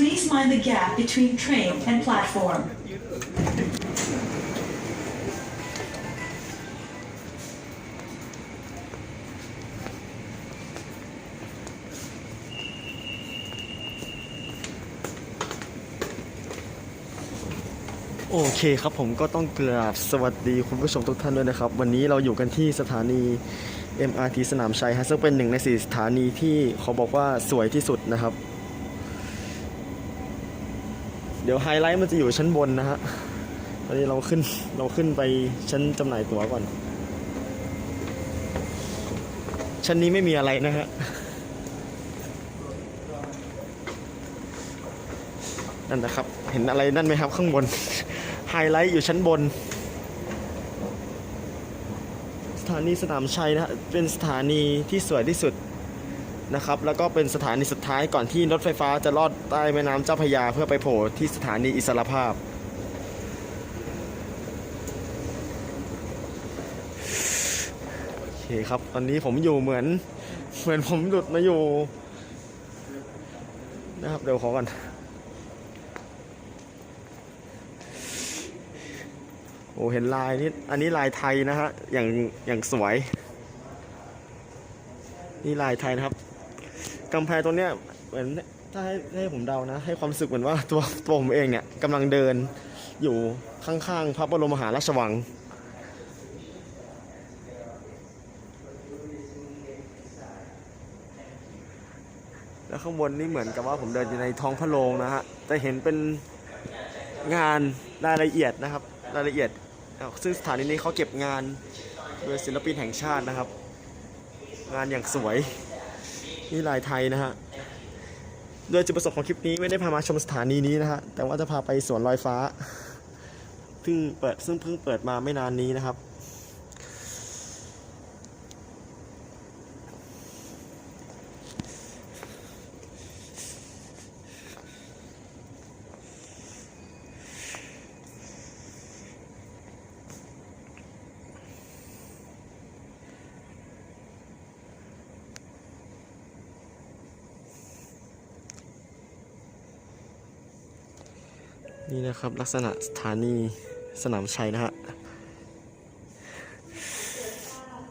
Please mind the gap between train and platform. โอเคครับผมก็ต้องกราบสวัสดีคุณผู้ชมทุกท่านด้วยนะครับ วันนี้เราอยู่กันที่สถานี MRT สนามชัยฮะซึ่งเป็นหนึ่งในสี่สถานีที่เขาบอกว่าสวยที่สุดนะครับ เดี๋ยวไฮไลท์มันจะอยู่ชั้นบนนะฮะตอนนี้เราขึ้นเราขึ้นไปชั้นจำหน่ายตั๋วก่อน ชั้นนี้ไม่มีอะไรนะฮะนั่นนะครับ เห็นอะไรนั่นไหมครับข้างบน ไฮไลท์อยู่ชั้นบน สถานีสนามชัยนะฮะเป็นสถานีที่สวยที่สุด นะครับ แล้วก็เป็นสถานีสุดท้ายก่อนที่รถไฟฟ้าจะลอดใต้แม่น้ำเจ้าพยาเพื่อไปโผล่ที่สถานีอิสรภาพ โอเคครับ ตอนนี้ผมอยู่เหมือน เหมือนผมหลุดมาอยู่ นะครับเดี๋ยวขอก่อนโอ้เห็นลายนี่อันนี้ลายไทยนะฮะอย่างอย่างสวย นี่ลายไทยนะครับ กำแพงตรงเนี้ยเหมือนถ้าให้ให้ผมเดานะ ให้ความรู้สึกเหมือนว่าตัวตัวผมเองเนี่ยกำลังเดินอยู่ข้างๆพระบรมมหาราชวัง แล้วข้างบนนี่เหมือนกับว่าผมเดินอยู่ในท้องพระโรงนะฮะจะเห็นเป็นงานรายละเอียดนะครับ รายละเอียด ซึ่งสถานีนี้เขาเก็บงานโดยศิลปินแห่งชาตินะครับ งานอย่างสวย นี่ลายไทยนะฮะ โดยจุดประสงค์ของคลิปนี้ไม่ได้พามาชมสถานีนี้นะฮะ แต่ว่าจะพาไปสวนลอยฟ้า ซึ่งเปิดซึ่งเพิ่งเปิดมาไม่นานนี้นะครับ นี่นะครับลักษณะสถานีสนามชัยนะฮะ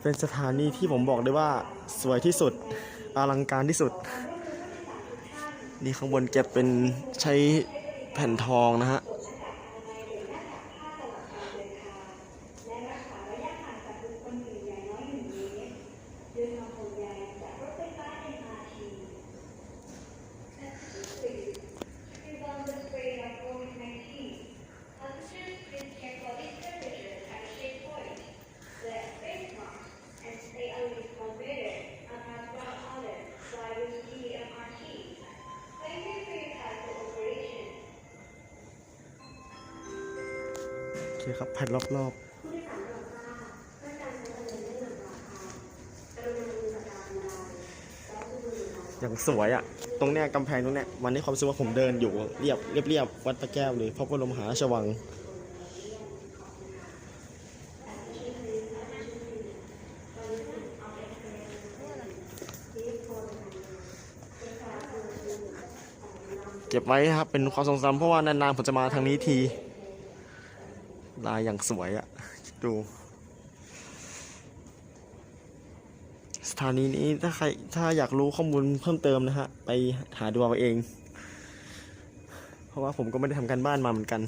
เป็นสถานีที่ผมบอกได้ว่าสวยที่สุด อลังการที่สุด นี่ข้างบนเก็บเป็นใช้แผ่นทองนะฮะ คครับแผ่นรอบๆอย่างสวยอะ่ะ ตรงเนี้ยกำแพงตรงเนี้ยมันให้ความรู้สึกว่าผมเดินอยู่เรียบเรียบเรียบวัดพระแก้วหรือพระบรมมหาราชวัง เก็บไว้ครับเป็นความทรงจำเพราะว่านานๆผมจะมาทางนี้ที ลายอย่างสวยอะ่ะ ดู สถานีนี้ถ้าใครถ้าอยากรู้ข้อมูลเพิ่มเติมนะฮะ ไปหาดูเอาเอง เพราะว่าผมก็ไม่ได้ทำการบ้านมาเหมือนกัน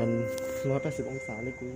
พันร้อยแปดสิบองศาเลยกู